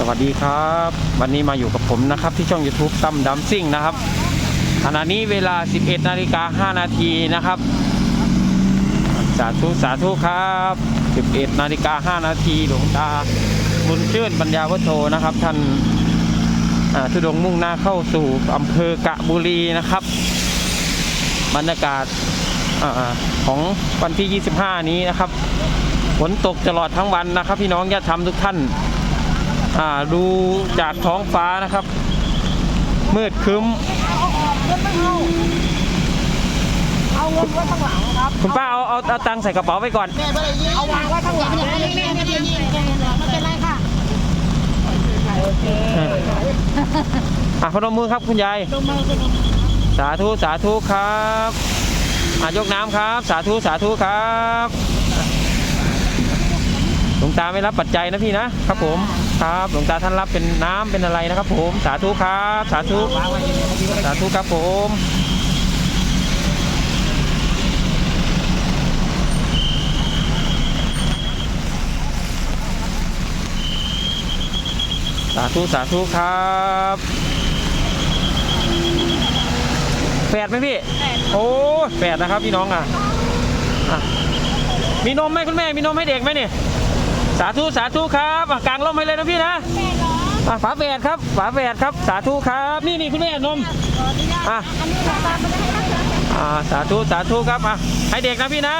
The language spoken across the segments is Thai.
สวัสดีครับ วันนี้มาอยู่กับผมนะครับ ที่ช่อง YouTube ตั้มดัมซิ่งนะครับขณะนี้เวลา 11นาฬิกา5นาทีนะครับ สาธุสาธุครับ 11นาฬิกา5นาทีหลวงตาบุญชื่นปัญญาวัฒโธนะครับ ท่านทุดงมุ่งหน้าเข้าสู่อำเภอกะบุรีนะครับ บรรยากาศอของวันที่ 25 นี้นะครับฝนตกตลอดทั้งวันนะครับ พี่น้องญาติธรรมทุกท่าน ดูจากท้องฟ้านะครับ มืดครึ้มเอาเงินไว้ข้างหลังครับคุณป้าเอาเอาเอาตังค์ใส่กระเป๋าไว้ก่อนเอาวางไว้ข้างหลังไม่เป็นไรไม่เป็นไรค่ะโอเคอะพนมมือครับคุณยายลงมาขึ้นมาสาธุสาธุครับอะยกน้ำครับ สาธุสาธุครับหลวงตาไม่รับปัจจัยนะพี่นะครับผม ครับ หลวงตาท่านรับเป็นน้ำเป็นอะไรนะครับ ผมสาธุครับ สาธุสาธุครับผมสาธุสาธุครับแฝดไหมพี่โอ้แฝดนะครับพี่น้องอะอะ มีนมไหมคุณแม่ มีนมให้เด็กไหมเนี่ย สาธุสาธุครับอะกลางร่มให้เลยนะพี่นะอะฝาแฝดครับฝาแฝดครับ สาธุครับนี่นี่คุณแม่นมอะอันนี้ตามไปได้ไหมคะอ่าสาธุสาธุครับอะให้เด็กนะพี่นะ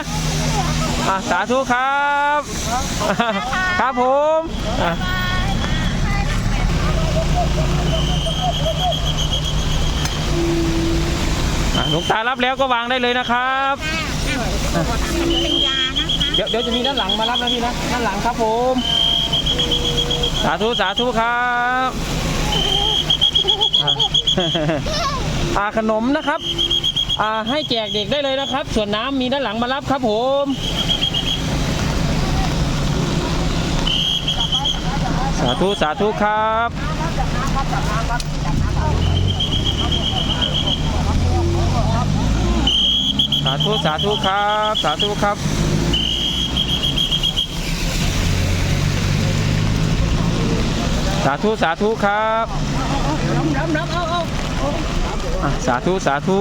อะสาธุครับครับผมอะอะหลวงตารับแล้วก็วางได้เลยนะครับ เป็นยานะคะเดี๋ยวเดี๋ยวจะมีด้านหลังมารับนะพี่นะด้านหลังครับผม สาธุสาธุครับอาขนมนะครับอาให้แจกเด็กได้เลยนะครับ ส่วนน้ำมีด้านหลังมารับครับผมสาธุสาธุครับสาธุสาธุครับ สาธุครับาธุสาธุครับน้ำน้ำเอาเอาอะสาธุสาธุ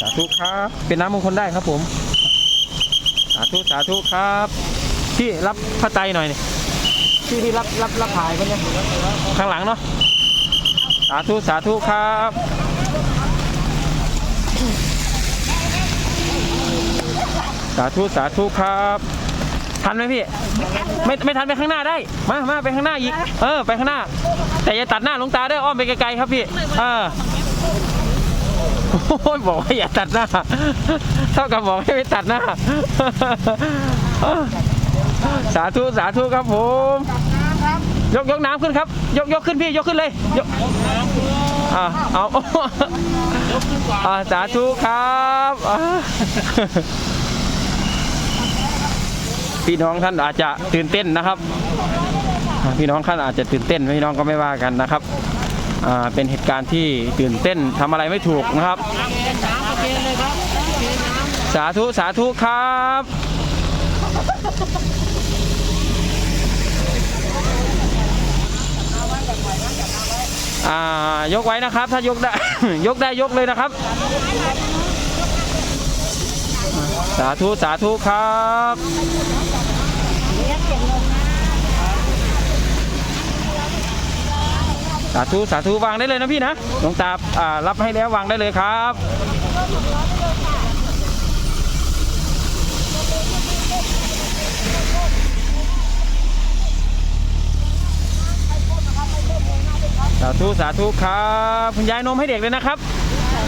สาธุครับ เป็นน้ำมงคลได้ครับผม สาธุสาธุครับพี่รับพระไตรหน่อยนี่พี่พี่รับรับรับถ่ายคนนี้ข้างหลังเนาะสาธุสาธุครับ สาธุสาธุครับ ทันไหมพี่ ไม่ไม่ทันไปข้างหน้าได้ มามาไปข้างหน้าอีก เออ ไปข้างหน้า แต่อย่าตัดหน้าหลวงตาเด้ออ้อมไปไกลๆครับพี่ เออโอ้ยบอกว่าอย่าตัดหน้า เท่ากับบอกให้ไม่ตัดหน้า สาธุสาธุครับผมยกยกน้ำขึ้นครับ ยกยกขึ้นพี่ยกขึ้นเลยยกอ่าเอาอ่าสาธุครับ พี่น้องท่านอาจจะตื่นเต้นนะครับ พี่น้องท่านอาจจะตื่นเต้นพี่น้องก็ไม่ว่ากันนะครับเป็นเหตุการณ์ที่ตื่นเต้นทำอะไรไม่ถูกนะครับโอเคเลยครับสาธุสาธุครับอ่ายกไว้นะครับ ถ้ายกได้ยกได้ยกเลยนะครับ สาธุสาธุครับ สาธุสาธุวางได้เลยนะพี่นะหลวงตาอ่ารับให้แล้ววางได้เลยครับสาธุสาธุครับคุณยายนมให้เด็กเลยนะครับ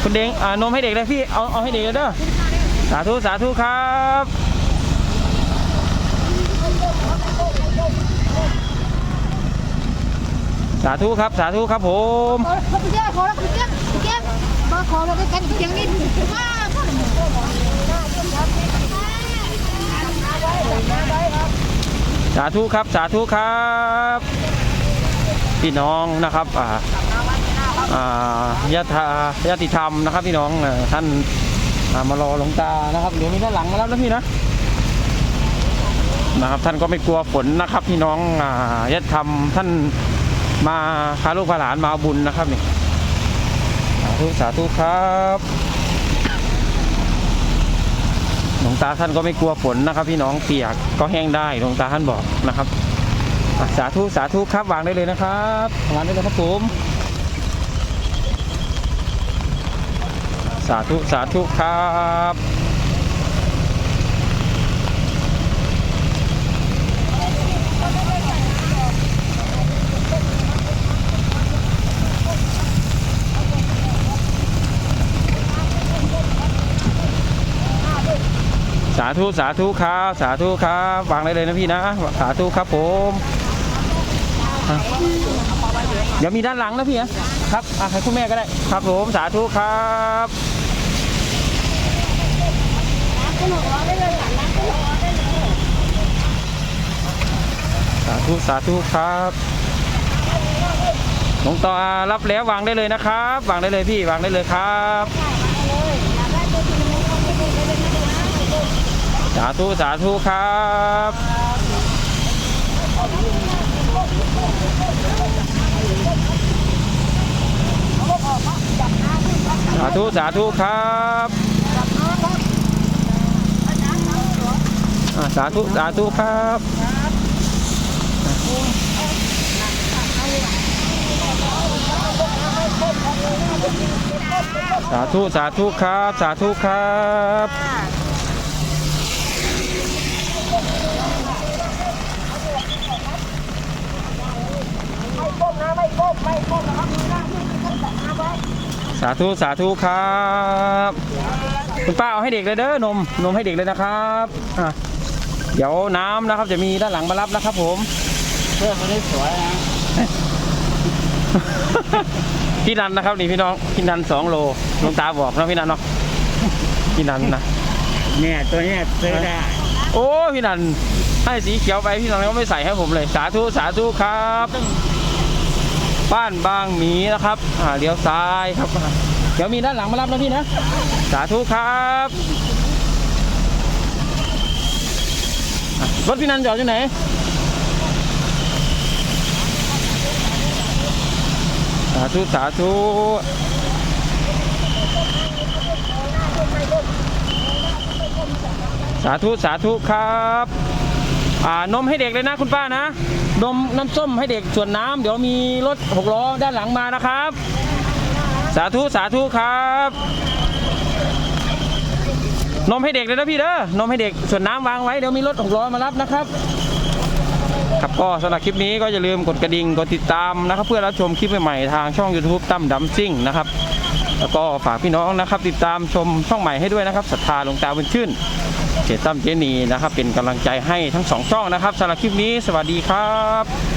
คุณเด้งอ่านมให้เด็กเลยพี่เอาเอาให้เด็กเลยเด้อสาธุสาธุครับ สาธุครับสาธุครับผมขอคุณเจ้ขอแล้วคุณเจ้าคุณเจ้มาขอมาด้วยกันเสียงนี่ว้าพ่อหนุ่มสาธุครับสาธุครับ พี่น้องนะครับอ่าอ่ายะธายติธรรมนะครับ พี่น้องท่านมารอหลวงตานะครับเดี๋ยวมีด้านหลังมาแล้วนะพี่นะนะครับท่านก็ไม่กลัวฝนนะครับ พี่น้องอ่าญาติธรรมท่าน มาพาลูกพาหลานมาบุญนะครับนี่สาธุสาธุครับหลวงตาท่านก็ไม่กลัวฝนนะครับ พี่น้องเปียกก็แห้งได้หลวงตาท่านบอกนะครับสาธุสาธุครับวางได้เลยนะครับวางได้เลยครับผมสาธุสาธุครับ สาธุสาธุครับสาธุครับวางได้เลยนะพี่นะ สาธุครับผมเดี๋ยวมีด้านหลังนะพี่นะครับอะให้คุณแม่ก็ได้ครับผมสาธุครับสาธุสาธุครับหลวงตารับแล้ววางได้เลยนะครับ วางได้เลยพี่วางได้เลยครับ สาธุ สาธุครับสาธุ สาธุครับสาธุ สาธุครับสาธุ สาธุครับ สาธุครับ สาธุสาธุครับ คุณป้าเอาให้เด็กเลยเด้อนมนมให้เด็กเลยนะครับอะเดี๋ยวน้ำนะครับ จะมีด้านหลังมารับนะครับ ผมเพื่อนคนนี้สวยนะพี่นันนะครับนี่พี่น้องพี่นันสองโลหลวงตาบอกนะพี่นันเนาะพี่นันนะเนี่ยตัวเนี้ยซื้อได้โอ้พี่นันให้สีเขียวไปพี่นันก็ไม่ใส่ให้ผมเลย สาธุสาธุครับ บ้านบางหมีนะครับอ่าเลี้ยวซ้ายครับ เดี๋ยวมีด้านหลังมารับนะพี่นะ สาธุครับอะรถพี่นันจอดอยู่ไหน สาธุสาธุสาธุสาธุครับ อ่านมให้เด็กเลยนะคุณป้านะ นมน้ำส้มให้เด็กส่วนน้ำเดี๋ยวมีรถหกล้อด้านหลังมานะครับ สาธุสาธุครับ นมให้เด็กเลยนะพี่เด้อนมให้เด็กส่วนน้ำวางไว้เดี๋ยวมีรถหกล้อมารับนะครับ ครับก็สำหรับคลิปนี้ก็อย่าลืมกดกระดิ่งกดติดตามนะครับ เพื่อรับชมคลิปใหม่ๆทางช่อง YouTube ตั้มดัมซิ่งนะครับแล้วก็ฝากพี่น้องนะครับ ติดตามชมช่องใหม่ให้ด้วยนะครับศรัทธาหลวงตาบุญชื่น เจตั้มเจนีนะครับ เป็นกำลังใจให้ทั้งสองช่องนะครับสำหรับคลิปนี้สวัสดีครับ